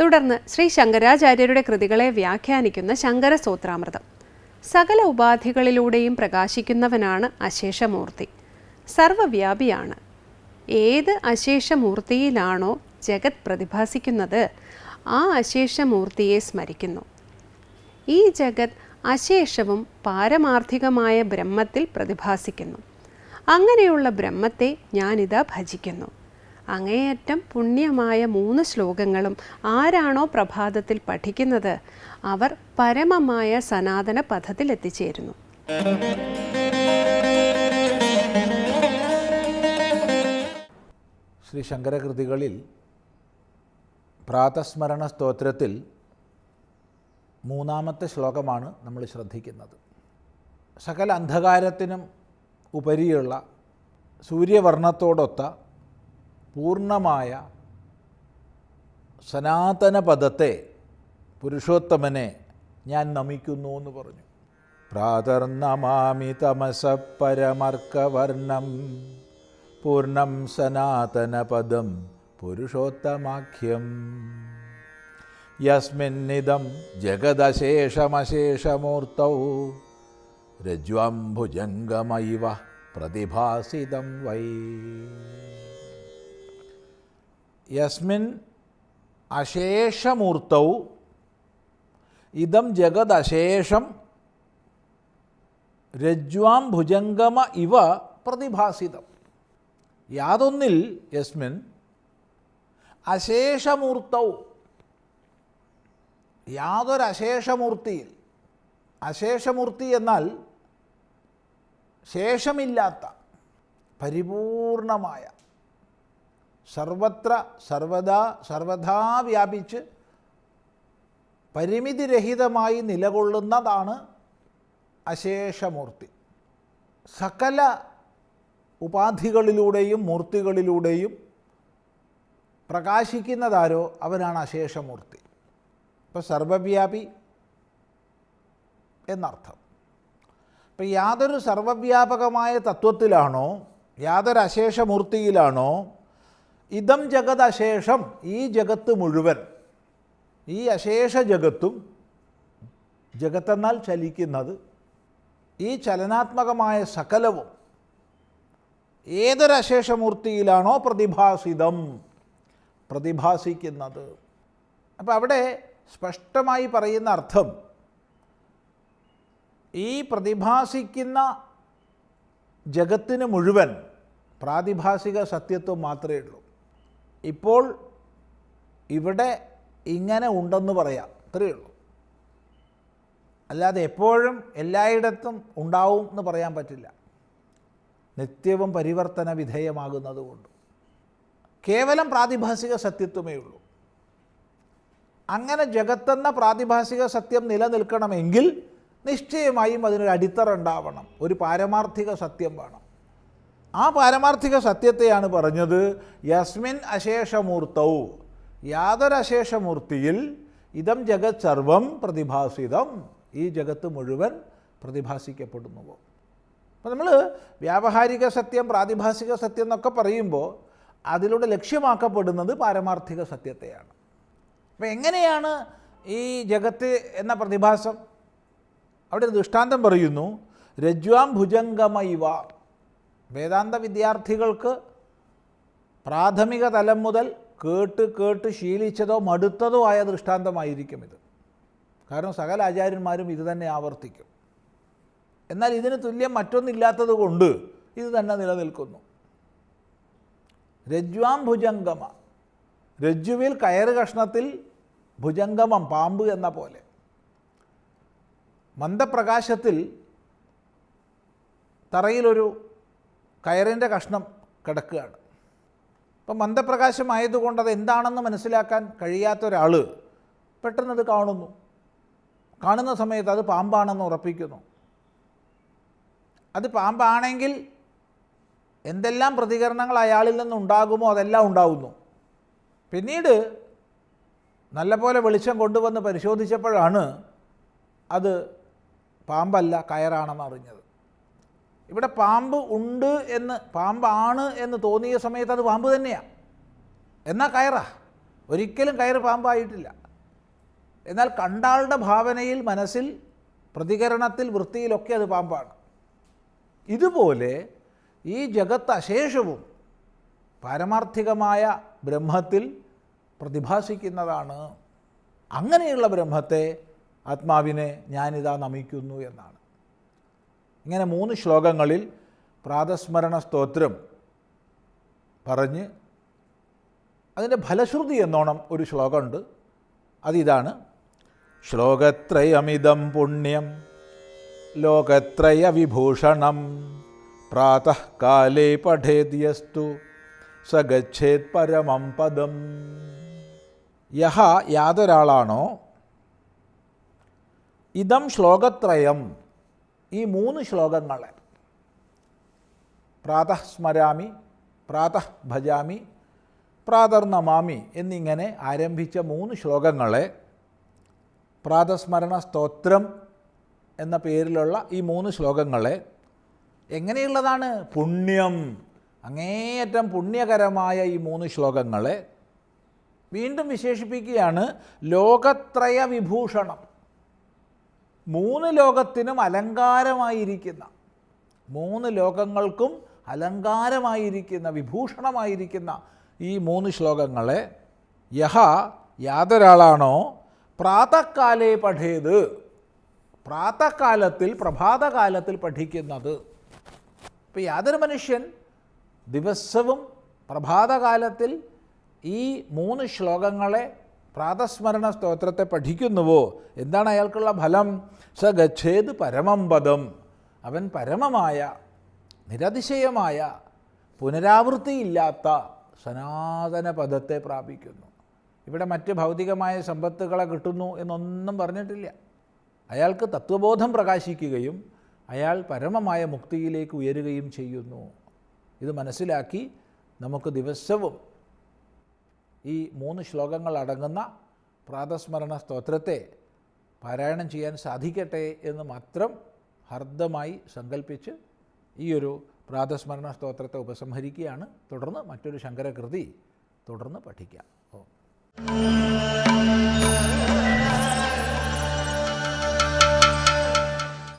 തുടർന്ന് ശ്രീ ശങ്കരാചാര്യരുടെ കൃതികളെ വ്യാഖ്യാനിക്കുന്ന ശങ്കരസൂത്രാമൃതം. സകല ഉപാധികളിലൂടെയും പ്രകാശിക്കുന്നവനാണ് അശേഷമൂർത്തി. സർവവ്യാപിയാണ്. ഏത് അശേഷമൂർത്തിയിലാണോ ജഗത് പ്രതിഭാസിക്കുന്നത് ആ അശേഷമൂർത്തിയെ സ്മരിക്കുന്നു. ഈ ജഗത് അശേഷവും പാരമാർത്ഥികമായ ബ്രഹ്മത്തിൽ പ്രതിഭാസിക്കുന്നു. അങ്ങനെയുള്ള ബ്രഹ്മത്തെ ഞാനിതാ ഭജിക്കുന്നു. അങ്ങേയറ്റം പുണ്യമായ മൂന്ന് ശ്ലോകങ്ങളും ആരാണോ പ്രഭാതത്തിൽ പഠിക്കുന്നത്? അവർ പരമമായ സനാതന പഥത്തിൽ എത്തിച്ചേരുന്നു. ശ്രീ ശങ്കരകൃതികളിൽ പ്രാതസ്മരണ സ്തോത്രത്തിൽ മൂന്നാമത്തെ ശ്ലോകമാണ് നമ്മൾ ശ്രദ്ധിക്കുന്നത്. സകല അന്ധകാരത്തിനും ഉപരിയുള്ള സൂര്യവർണത്തോടൊത്ത പൂർണമായ സനാതന പദത്തെ പുരുഷോത്തമനെ ഞാൻ നമിക്കുന്നു എന്ന് പറഞ്ഞു. പ്രാതർനമാമി തമസ പരമർക്കവർണം പൂർണം സനാതനപദം പുരുഷോത്തമാഖ്യം. യസ്മിന്നിതം ജഗദശേഷമശേഷമൂർത്തൗ രജ്വംഭുജംഗമൈവ പ്രതിഭാസിതം വൈ. യസ്മിൻ അശേഷമൂർത്തൗ. ഇതം ജഗദശേഷം രജ്വാം ഭുജംഗമ ഇവ പ്രതിഭാസിതം. യാതൊന്നിൽ യസ്മിൻ അശേഷമൂർത്തൗ. യാതൊരശേഷമൂർത്തിയിൽ. അശേഷമൂർത്തി എന്നാൽ ശേഷമില്ലാത്ത പരിപൂർണമായ സർവത്ര സർവദാ സർവഥാ വ്യാപിച്ച് പരിമിതിരഹിതമായി നിലകൊള്ളുന്നതാണ് അശേഷമൂർത്തി. സകല ഉപാധികളിലൂടെയും മൂർത്തികളിലൂടെയും പ്രകാശിക്കുന്നതാരോ അവനാണ് അശേഷമൂർത്തി. ഇപ്പോൾ സർവവ്യാപി എന്നർത്ഥം. ഇപ്പം യാതൊരു സർവവ്യാപകമായ തത്വത്തിലാണോ യാതൊരു അശേഷമൂർത്തിയിലാണോ ഇതം ജഗത് അശേഷം ഈ ജഗത്ത് മുഴുവൻ. ഈ അശേഷ ജഗത്തും ജഗത്തെന്നാൽ ചലിക്കുന്നത് ഈ ചലനാത്മകമായ സകലവും ഏതൊരശേഷമൂർത്തിയിലാണോ പ്രതിഭാസിതം പ്രതിഭാസിക്കുന്നത്. അപ്പം അവിടെ സ്പഷ്ടമായി പറയുന്ന അർത്ഥം ഈ പ്രതിഭാസിക്കുന്ന ജഗത്തിന് മുഴുവൻ പ്രാതിഭാസിക സത്യത്വം മാത്രമേ ഉള്ളൂ. ഇപ്പോൾ ഇവിടെ ഇങ്ങനെ ഉണ്ടെന്ന് പറയാം. അത്രയേ ഉള്ളൂ. അല്ലാതെ എപ്പോഴും എല്ലായിടത്തും ഉണ്ടാവും എന്ന് പറയാൻ പറ്റില്ല. നിത്യവും പരിവർത്തന വിധേയമാകുന്നതുകൊണ്ട് കേവലം പ്രാതിഭാസിക സത്യത്വമേ ഉള്ളൂ. അങ്ങനെ ജഗത്തെന്ന പ്രാതിഭാസിക സത്യം നിലനിൽക്കണമെങ്കിൽ നിശ്ചയമായും അതിനൊരു അടിത്തറ ഉണ്ടാവണം. ഒരു പാരമാർത്ഥിക സത്യം വേണം. ആ പാരമാർത്ഥിക സത്യത്തെയാണ് പറഞ്ഞത് യസ്മിൻ അശേഷമൂർത്തവും യാതൊരശേഷമൂർത്തിയിൽ ഇതം ജഗത് സർവം പ്രതിഭാസിതം. ഈ ജഗത്ത് മുഴുവൻ പ്രതിഭാസിക്കപ്പെടുന്നു അപ്പോൾ നമ്മൾ വ്യാവഹാരിക സത്യം പ്രാതിഭാസിക സത്യം എന്നൊക്കെ പറയുമ്പോൾ അതിലൂടെ ലക്ഷ്യമാക്കപ്പെടുന്നത് പാരമാർത്ഥിക സത്യത്തെയാണ്. അപ്പോൾ എങ്ങനെയാണ് ഈ ജഗത്ത് എന്ന പ്രതിഭാസം? അവിടെ ദൃഷ്ടാന്തം പറയുന്നു രജ്വാം ഭുജംഗമൈവ. വേദാന്ത വിദ്യാർത്ഥികൾക്ക് പ്രാഥമിക തലം മുതൽ കേട്ട് കേട്ട് ശീലിച്ചതോ മടുത്തതോ ആയ ദൃഷ്ടാന്തമായിരിക്കും ഇത്. കാരണം സകല ആചാര്യന്മാരും ഇത് തന്നെ ആവർത്തിക്കും. എന്നാൽ ഇതിന് തുല്യം മറ്റൊന്നില്ലാത്തത് കൊണ്ട് ഇത് തന്നെ നിലനിൽക്കുന്നു. രജ്വാം ഭുജംഗമ. രജ്ജുവിൽ കയറ് കഷ്ണത്തിൽ ഭുജംഗമം പാമ്പ് എന്ന പോലെ. മന്ദപ്രകാശത്തിൽ തറയിലൊരു കയറിന്റെ കഷ്ണം കിടക്കുകയാണ്. അപ്പം മന്ദപ്രകാശമായതുകൊണ്ട് അത് എന്താണെന്ന് മനസ്സിലാക്കാൻ കഴിയാത്ത ഒരാൾ പെട്ടെന്നത് കാണുന്നു. കാണുന്ന സമയത്ത് അത് പാമ്പാണെന്ന് ഉറപ്പിക്കുന്നു. അത് പാമ്പാണെങ്കിൽ എന്തെല്ലാം പ്രതികരണങ്ങൾ അയാളിൽ നിന്നുണ്ടാകുമോ അതെല്ലാം ഉണ്ടാകുന്നു പിന്നീട് നല്ലപോലെ വെളിച്ചം കൊണ്ടുവന്ന് പരിശോധിച്ചപ്പോഴാണ് അത് പാമ്പല്ല കയറാണെന്ന് അറിഞ്ഞത് ഇവിടെ പാമ്പ് ഉണ്ട് എന്ന് പാമ്പാണ് എന്ന് തോന്നിയ സമയത്ത് അത് പാമ്പ് തന്നെയാണ് എന്നാൽ കയറാ. ഒരിക്കലും കയറ് പാമ്പായിട്ടില്ല. എന്നാൽ കണ്ടാളുടെ ഭാവനയിൽ മനസ്സിൽ പ്രതികരണത്തിൽ വൃത്തിയിലൊക്കെ അത് പാമ്പാണ്. ഇതുപോലെ ഈ ജഗത്ത് അശേഷവും പാരമാർത്ഥികമായ ബ്രഹ്മത്തിൽ പ്രതിഭാസിക്കുന്നതാണ്. അങ്ങനെയുള്ള ബ്രഹ്മത്തെ ആത്മാവിനെ ഞാനിതാ നമിക്കുന്നു എന്നാണ്. ഇങ്ങനെ മൂന്ന് ശ്ലോകങ്ങളിൽ പ്രാതസ്മരണ സ്തോത്രം പറഞ്ഞ് അതിന്റെ ഫലശ്രുതി എന്നോണം ഒരു ശ്ലോകമുണ്ട്. അതിതാണ് ശ്ലോകത്രയമിതം പുണ്യം ലോകത്രയ വിഭൂഷണം പ്രാതഃകാലേ പഠേദ്യസ്തു സഗച്ഛേത് ഗച്ഛേത് പരമം പദം. യഹ യാതൊരാളാണോ? ഇതം ശ്ലോകത്രയം ഈ മൂന്ന് ശ്ലോകങ്ങളെ പ്രാതഃ സ്മരാമി പ്രാതഃ ഭജാമി പ്രാതർണമാമി എന്നിങ്ങനെ ആരംഭിച്ച മൂന്ന് ശ്ലോകങ്ങളെ പ്രാതസ്മരണ സ്തോത്രം എന്ന പേരിലുള്ള ഈ മൂന്ന് ശ്ലോകങ്ങളെ എങ്ങനെയുള്ളതാണ്? പുണ്യം. അങ്ങേയറ്റം പുണ്യകരമായ ഈ മൂന്ന് ശ്ലോകങ്ങളെ വീണ്ടും വിശേഷിപ്പിക്കുകയാണ് ലോകത്രയ വിഭൂഷണം മൂന്ന് ലോകത്തിനും അലങ്കാരമായിരിക്കുന്ന മൂന്ന് ലോകങ്ങൾക്കും അലങ്കാരമായിരിക്കുന്ന വിഭൂഷണമായിരിക്കുന്ന ഈ മൂന്ന് ശ്ലോകങ്ങളെ യഹ യാതൊരാളാണോ പ്രാതക്കാലേ പഠേത്? പ്രാതകാലത്തിൽ പ്രഭാതകാലത്തിൽ പഠിക്കുന്നത്. ഇപ്പോൾ യാതൊരു മനുഷ്യൻ ദിവസവും പ്രഭാതകാലത്തിൽ ഈ മൂന്ന് ശ്ലോകങ്ങളെ പ്രാതസ്മരണ സ്തോത്രത്തെ പഠിക്കുന്നുവോ? എന്താണ് അയാൾക്കുള്ള ഫലം? സ ഗച്ഛേത് പരമം പദം. അവൻ പരമമായ നിരതിശയമായ പുനരാവൃത്തിയില്ലാത്ത സനാതന പദത്തെ പ്രാപിക്കുന്നു. ഇവിടെ മറ്റ് ഭൗതികമായ സമ്പത്തുകളെ കിട്ടുന്നു എന്നൊന്നും പറഞ്ഞിട്ടില്ല. അയാൾക്ക് തത്വബോധം പ്രകാശിക്കുകയും അയാൾ പരമമായ മുക്തിയിലേക്ക് ഉയരുകയും ചെയ്യുന്നു. ഇത് മനസ്സിലാക്കി നമുക്ക് ദിവസവും ഈ മൂന്ന് ശ്ലോകങ്ങൾ അടങ്ങുന്ന പ്രാതസ്മരണ സ്തോത്രത്തെ പാരായണം ചെയ്യാൻ സാധിക്കട്ടെ എന്ന് മാത്രം ഹർദ്ദമായി സങ്കല്പിച്ച് ഈ ഒരു പ്രാതസ്മരണ സ്തോത്രത്തെ ഉപസംഹരിക്കുകയാണ്. തുടർന്ന് മറ്റൊരു ശങ്കരകൃതി തുടർന്ന് പഠിക്കാം. ഓ.